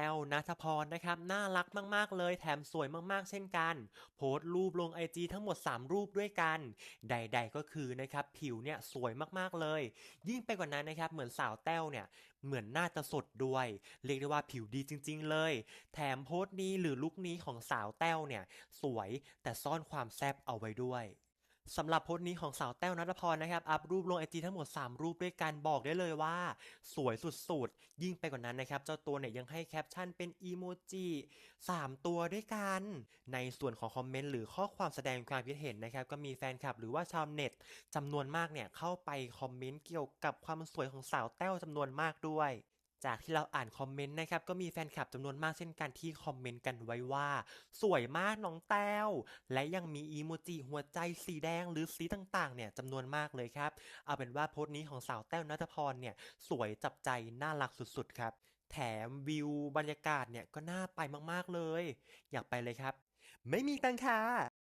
แต้วนัทพรนะครับน่ารักมากๆเลยแถมสวยมากๆ เช่นกัน โพสต์รูปลงไอจีทั้งหมด 3 รูปด้วยกัน ใด ๆก็คือนะครับผิวเนี่ยสวยมากๆเลย ยิ่งไปกว่านั้นนะครับเหมือนสาวแต้วเนี่ยเหมือนน่าจะสดด้วย เรียกได้ว่าผิวดีจริง ๆ เลย แถมโพสต์นี้หรือลุคนี้ของสาวแต้วเนี่ยสวยแต่ซ่อนความแซบเอาไว้ด้วย สำหรับโพสต์นี้ของสาวแต้วนัทพรนะครับ อัพรูปลงไอจีทั้งหมด 3 รูปด้วยกันบอกได้เลยว่า สวยสุดๆ ยิ่งไปกว่านั้นนะครับ เจ้าตัวเนี่ยยังให้แคปชั่นเป็นอีโมจิ3ตัวด้วยกัน ในส่วนของคอมเมนต์หรือข้อความแสดงความคิดเห็นนะครับ ก็มีแฟนคลับหรือว่าชาวเน็ตจำนวนมากเนี่ยเข้าไปคอมเมนต์เกี่ยวกับความสวยของสาวแต้วจำนวนมากด้วย จากที่เราอ่านคอมเมนต์นะครับก็มีแฟนคลับจำนวนมากเช่นกันที่คอมเมนต์กันไว้ว่า สวยมากน้องแต้ว และยังมีอีโมจิหัวใจสีแดงหรือสีต่างๆเนี่ยจำนวนมากเลยครับ เอาเป็นว่าโพสต์นี้ของสาวแต้วนัทพรเนี่ยสวยจับใจน่ารักสุดๆครับ แถมวิวบรรยากาศเนี่ยก็น่าไปมากๆเลย อยากไปเลยครับ ไม่มีตังค่ะ